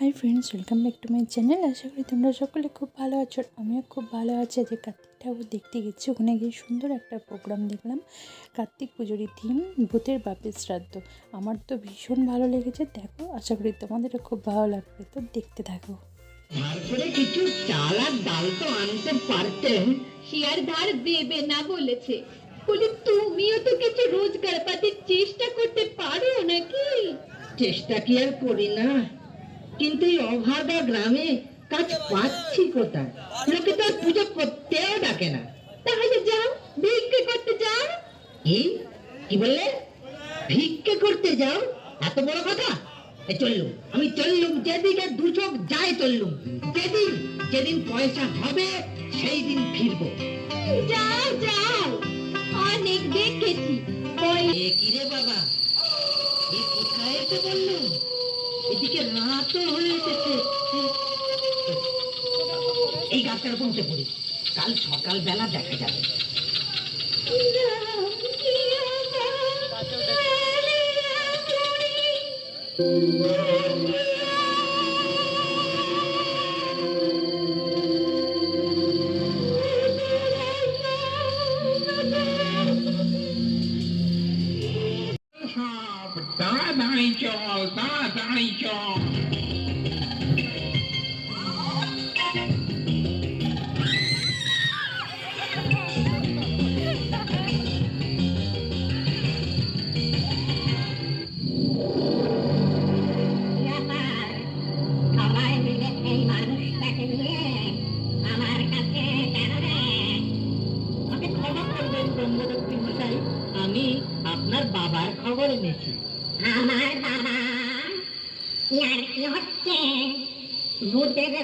Hi friends welcome back to my channel আশা করি তোমরা সকলে খুব ভালো আছো আমিও খুব ভালো আছি। যে কার্তিক ঠাকুর দেখতে গেছি ওখানে গিয়ে সুন্দর একটা প্রোগ্রাম দেখলাম। কার্তিক পুজোরই থিম ভূতের বাপের শ্রাদ্ধ। আমার তো ভীষণ ভালো লেগেছে দেখো আশা করি তোমাদেরও খুব ভালো লাগবে তো দেখতে থাকো। তারপরে কিছু চাল আর ডাল তো আনতে পারতেন শেয়ার ধার দেবে না বলেছে। বলি তুমিও তো কিছু রোজগার পাতির চেষ্টা করতে পারো নাকি? চেষ্টা কি আর করি না? কিন্তু এই অভাগা গ্রামে কাজ পাচ্ছি কোথায়? লোকে তো পুজো করতেও ডাকে না। তাহলে যাও ভিক্ষে করতে যাও। কি? কি বললে? ভিক্ষে করতে যাও? এত বড় কথা? চললুম আমি চললুম যেদিকে যায় চললুম। যেদিন যেদিন পয়সা হবে সেই দিন ফিরবো। যাও যাও অনেক দেখেছি। কি রে বাবা? এ কোথায় এসে বললুম রাতও হয়ে এসেছে। এই গাছটার উপর পড়ি। কাল সকাল দেখা যাবে। সব তাড়াতাড়ি চল তাড়াতাড়ি চল। সবাই আপনার বাবার খবর এনেছি আমার বাবা ইয়ার কি হচ্ছে? ভূতের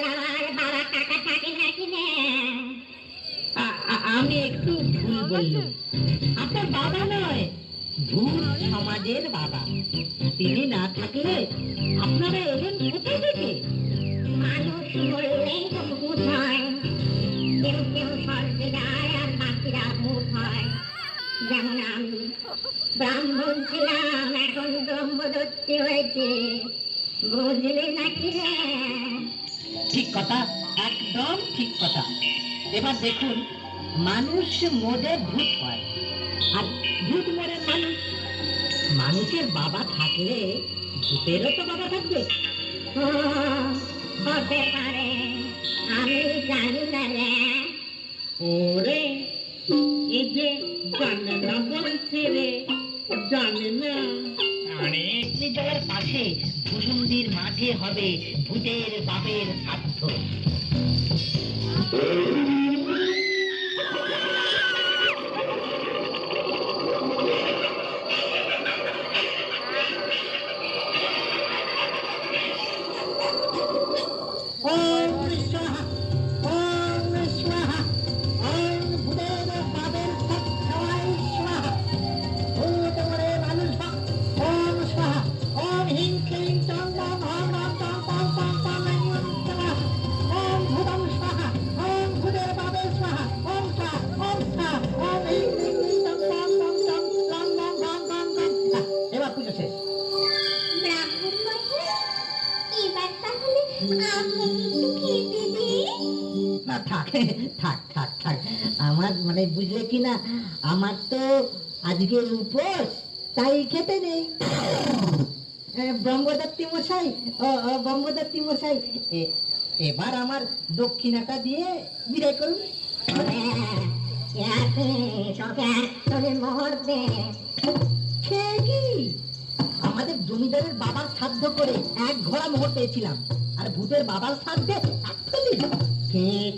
বাবা থাকে নাকি আমি একটু ভুল বললাম। আপনার বাবা নয় ভূত সমাজের বাবা। তিনি না থাকলে আপনারা এলেন কোথা থেকে? মানুষ বললেই যেমন আমি ব্রাহ্মণ ছিলাম এখন ব্রহ্মদত্তি হয়েছে। বুঝলি নাকি রে? ঠিক কথা একদম ঠিক কথা। এবার দেখুন মানুষ মোড়ে ভূত হয়। আর ভূত মোড়ে মানুষ? মানুষের বাবা থাকলে ভূতেরও তো বাবা থাকবে। ও, হতে পারে আমি জানি না রে। এই যে জানে না বলছে রে, জানে না। আরে জলের পাশে ভূসুন্দির মাঝে হবে ভূতের বাপের শ্রাদ্ধ পুজো শেষ আমার মানে বুঝলে কি না আমার তো আজকের উপোস তাই খেতে নেই ব্রহ্মদত্তী মশাই ব্রহ্মদত্তী মশাই এবার আমার দক্ষিণাটা দিয়ে বিদায় করুন ইয়াতে জমিদারের বাবার শ্রাদ্ধ করে এক ঘোড়া মোহর পেয়েছিলাম। আর ভূতের বাবার শ্রাদ্ধে ঠিক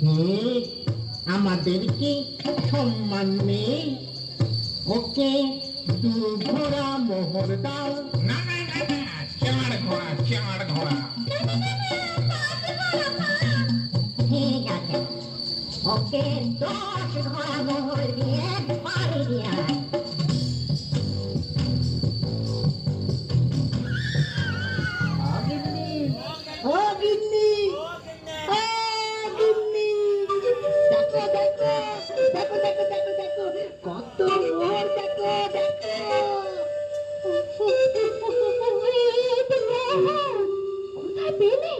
ঠিক আমাদের কি? সম্মান নেই। ওকে দু ঘোড়া মোহর দাও। না না না না চার ঘোড়া চার ঘোড়া। ঠিক আছে। ওকে দশ ঘোড়া মোহর দিয়ে পাড়ি দিয়ে দেখো ওরে,